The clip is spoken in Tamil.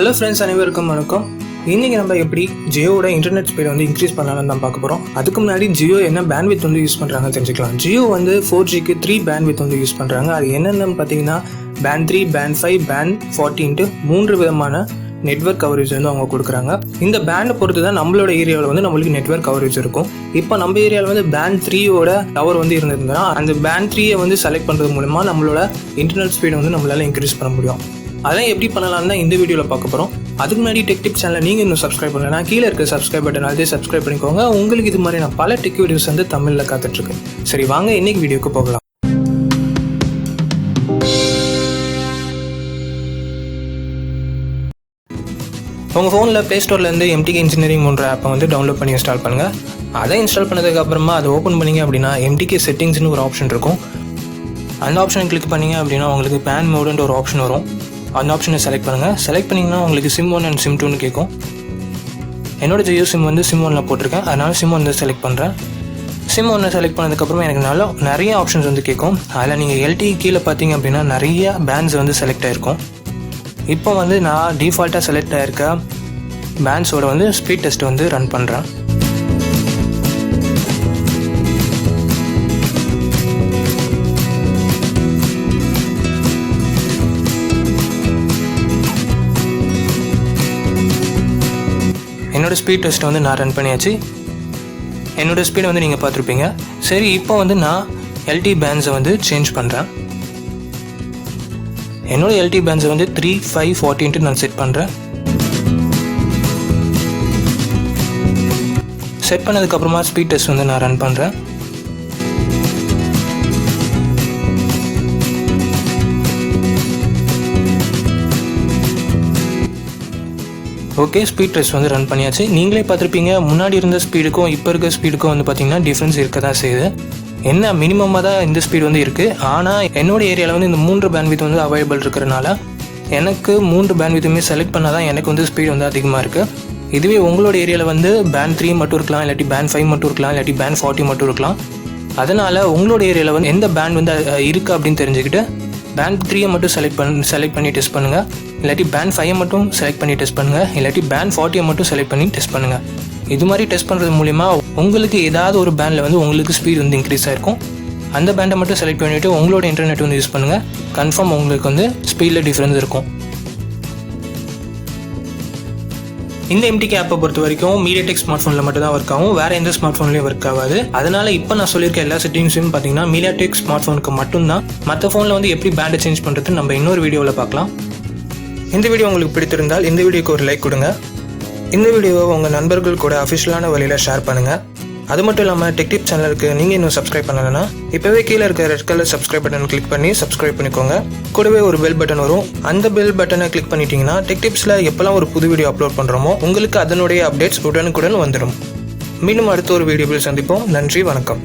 ஹலோ ஃப்ரெண்ட்ஸ் அனைவருக்கும் வணக்கம். இன்றைக்கி நம்ம எப்படி ஜியோவோட இன்டர்நெட் ஸ்பீடை வந்து இன்க்ரீஸ் பண்ணலாம்னு தான் பார்க்க போகிறோம் அதுக்கு முன்னாடி ஜியோ என்ன பேண்ட்வித் வந்து யூஸ் பண்ணுறாங்கன்னு தெரிஞ்சுக்கலாம். ஜியோ வந்து ஃபோர் ஜிக்கு த்ரீ பேண்ட்வித் வந்து யூஸ் பண்ணுறாங்க அது என்னென்னு பார்த்தீங்கன்னா band three band five band ஃபார்ட்டின்ட்டு மூன்று விதமான நெட்வொர்க் கவரேஜ் வந்து அவங்க கொடுக்குறாங்க. இந்த பேண்டை பொறுத்து தான் நம்மளோட ஏரியாவில் வந்து நம்மளுக்கு நெட்வொர்க் கவரேஜ் இருக்கும். இப்போ நம்ம ஏரியாவில் வந்து பேண்ட் த்ரீயோட டவர் வந்து இருந்திருந்தா அந்த பேண்ட் த்ரீயை வந்து செலக்ட் பண்ணுறது மூலமா நம்மளோட இன்டர்நெட் ஸ்பீடை வந்து நம்மளால இன்க்ரீஸ் பண்ண முடியும். அதான் எப்படி பண்ணலாம் தான் இந்த வீடியோவில் பார்க்க போகிறோம் அதுக்கு முன்னாடி டெக் டிப் சேனலை நீங்கள் இன்னும் சப்ஸ்கிரைப் பண்ணலாம் கீழே இருக்க சப்ஸ்கிரைப் பட்டன் அதே சப்ஸ்கிரைப் பண்ணிக்கோங்க. உங்களுக்கு இது மாதிரி நான் பல டெக் வீடியோஸ் வந்து தமிழில் காத்துட்ருக்கேன் சரி வாங்க இன்னைக்கு வீடியோக்கு போகலாம். உங்கள் ஃபோனில் ப்ளே ஸ்டோர்லேருந்து எம்டிகே இன்ஜினியரிங் போன்ற ஆப்பை வந்து டவுன்லோட் பண்ணி இன்ஸ்டால் பண்ணுங்கள் அதை இன்ஸ்டால் பண்ணதுக்கப்புறமா அதை ஓப்பன் பண்ணீங்க அப்படின்னா எம்டிகே செட்டிங்ஸ்னு ஒரு ஆப்ஷன் இருக்கும். அந்த ஆப்ஷன் கிளிக் பண்ணீங்க அப்படின்னா உங்களுக்கு பேன் மோடுன்ற ஒரு ஆப்ஷன் வரும். அந்த ஆப்ஷனை செலக்ட் பண்ணுங்கள் செலக்ட் பண்ணிங்கன்னா உங்களுக்கு சிம் ஒன் அண்ட் சிம் டூன்னு கேட்கும். என்னோட ஜியோ சிம் வந்து சிம் ஒன்னில் போட்டிருக்கேன். அதனால சிம் ஒன் செலக்ட் பண்ணுறேன் சிம் ஒன்று செலக்ட் பண்ணதுக்கப்புறமா எனக்கு நல்லா நிறைய ஆப்ஷன்ஸ் வந்து கேட்கும். அதில் நீங்கள் எல்டி கீழே பார்த்தீங்க அப்படின்னா நிறைய பேண்ட்ஸ் வந்து செலக்ட் ஆகிருக்கும் இப்போ வந்து நான் டிஃபால்ட்டாக செலக்ட் ஆகிருக்க பேண்ட்ஸோட வந்து ஸ்பீட் டெஸ்ட் வந்து ரன் பண்ணுறேன் என்னோட ஸ்பீட் டெஸ்ட்டை வந்து நான் ரன் பண்ணியாச்சு. என்னோடய ஸ்பீடை வந்து நீங்கள் பார்த்துருப்பீங்க. சரி இப்போ வந்து நான் எல்டி பேண்ட்ஸை வந்து சேஞ்ச் பண்ணுறேன் என்னோட எல்டி பேண்ட்ஸை வந்து த்ரீ ஃபைவ் ஃபார்ட்டின்ட்டு நான் செட் பண்ணுறேன் செட் பண்ணதுக்கப்புறமா ஸ்பீட் டெஸ்ட் வந்து நான் ரன் பண்ணுறேன் ஓகே ஸ்பீட் டெஸ்ட் வந்து ரன் பண்ணியாச்சு. நீங்களே பார்த்துருப்பீங்க முன்னாடி இருந்த ஸ்பீடுக்கும் இப்போ இருக்க ஸ்பீடுக்கும் வந்து பார்த்தீங்கன்னா டிஃப்ரென்ஸ் இருக்க தான் செய்யுது. என்ன மினிமமாக தான் இந்த ஸ்பீடு வந்து இருக்குது ஆனால் என்னோட ஏரியாவில் வந்து இந்த மூன்று பேண்ட்வித் வந்து அவைலபிள் இருக்கிறனால எனக்கு மூன்று பேண்ட்வித்துமே செலக்ட் பண்ணால் தான் எனக்கு வந்து ஸ்பீடு வந்து அதிகமாக இருக்குது இதுவே உங்களோட ஏரியாவில் வந்து பேண்ட் த்ரீ மட்டும் இருக்கலாம் இல்லாட்டி பேண்ட் ஃபைவ் மட்டும் இருக்கலாம் இல்லாட்டி பேண்ட் ஃபார்ட்டி மட்டும் இருக்கலாம். அதனால் உங்களோட ஏரியாவில் வந்து எந்த பேண்ட் வந்து இருக்குது அப்படின்னு தெரிஞ்சுக்கிட்டு பேண்ட் த்ரீயை மட்டும் செலக்ட் பண்ணி செலக்ட் பண்ணி டெஸ்ட் பண்ணுங்கள் இல்லாட்டி பேண்ட் ஃபைவை மட்டும் செலக்ட் பண்ணி டெஸ்ட் பண்ணுங்கள் இல்லாட்டி பேண்ட் ஃபார்ட்டியை மட்டும் செலக்ட் பண்ணி டெஸ்ட் பண்ணுங்கள் இது மாதிரி டெஸ்ட் பண்ணுறது மூலிமா உங்களுக்கு ஏதாவது ஒரு பேண்டில் வந்து உங்களுக்கு ஸ்பீட் வந்து இன்க்ரீஸ் ஆகிருக்கும் அந்த பேண்டை மட்டும் செலக்ட் பண்ணிவிட்டு உங்களோட இன்டர்நெட் வந்து யூஸ் பண்ணுங்கள் கன்ஃபார்ம் உங்களுக்கு வந்து ஸ்பீடில் டிஃப்ரென்ஸ் இருக்கும். இந்த எம்டிகே ஆப்பை பொறுத்த வரைக்கும் மீடியாடெக் ஸ்மார்ட் ஃபோனில் மட்டும் தான் ஒர்க் ஆகும். வேற எந்த ஸ்மார்ட் ஃபோன்லையும் ஒர்க் ஆகாது. அதனால இப்போ நான் சொல்லியிருக்க எல்லா செட்டிங்ஸும் பார்த்தீங்கன்னா மீடியாடெக் ஸ்மார்ட் ஃபோனுக்கு மட்டும்தான். மற்ற ஃபோனில் வந்து எப்படி பேண்டை சேஞ்ச் பண்ணுறது நம்ம இன்னொரு வீடியோவில் பார்க்கலாம் இந்த வீடியோ உங்களுக்கு பிடித்திருந்தால் இந்த வீடியோக்கு ஒரு லைக் கொடுங்க. இந்த வீடியோவை உங்கள் நண்பர்கள் கூட அஃபிஷியலான வழியில் ஷேர் பண்ணுங்கள் அது மட்டும் இல்லாமல் டெக்டிப் சேனலுக்கு நீங்கள் இன்னும் சப்ஸ்கிரைப் பண்ணலைன்னா இப்போவே கீழே இருக்க red colour subscribe button click பண்ணி சப்ஸ்கிரைப் பண்ணிக்கோங்க. கூடவே ஒரு பெல் பட்டன் வரும். அந்த பெல் பட்டனை கிளிக் பண்ணிட்டீங்கன்னா டெக்டிப்ஸில் எப்போல்லாம் ஒரு புது வீடியோ அப்லோட் பண்ணுறோமோ உங்களுக்கு அதனுடைய அப்டேட்ஸ் உடனுக்குடன் வந்துடும் மீண்டும் அடுத்த ஒரு வீடியோவில் சந்திப்போம். நன்றி வணக்கம்.